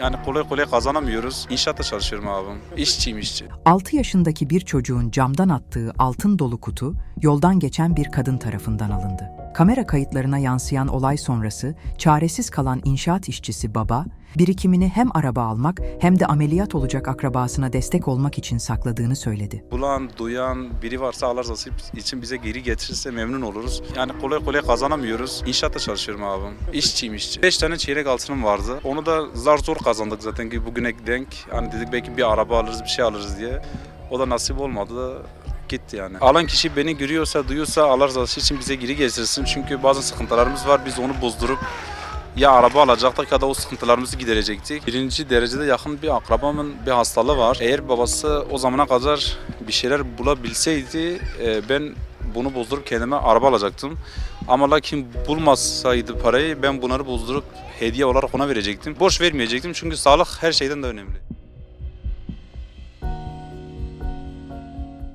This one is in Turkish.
Yani kolay kolay kazanamıyoruz. İnşaatta çalışıyorum abim. İşçiyim işçi. 6 yaşındaki bir çocuğun camdan attığı altın dolu kutu yoldan geçen bir kadın tarafından alındı. Kamera kayıtlarına yansıyan olay sonrası çaresiz kalan inşaat işçisi baba, birikimini hem araba almak hem de ameliyat olacak akrabasına destek olmak için sakladığını söyledi. Bulan, duyan biri varsa Allah rızası için bize geri getirirse memnun oluruz. Yani kolay kolay kazanamıyoruz. İnşaatta çalışıyorum abim. İşçiyim işçi. 5 tane çeyrek altınım vardı. Onu da zar zor kazandık zaten ki bugüne denk. Hani dedik belki bir araba alırız, bir şey alırız diye. O da nasip olmadı. Gitti yani. Alan kişi beni görüyorsa, duyuyorsa Allah rızası için bize geri getirsin. Çünkü bazı sıkıntılarımız var. Biz onu bozdurup ya araba alacaktık ya da o sıkıntılarımızı giderecektik. Birinci derecede yakın bir akrabamın bir hastalığı var. Eğer babası o zamana kadar bir şeyler bulabilseydi e, ben bunu bozdurup kendime araba alacaktım. Ama lakin bulmasaydı parayı ben bunları bozdurup hediye olarak ona verecektim. Boş vermeyecektim çünkü sağlık her şeyden de önemli.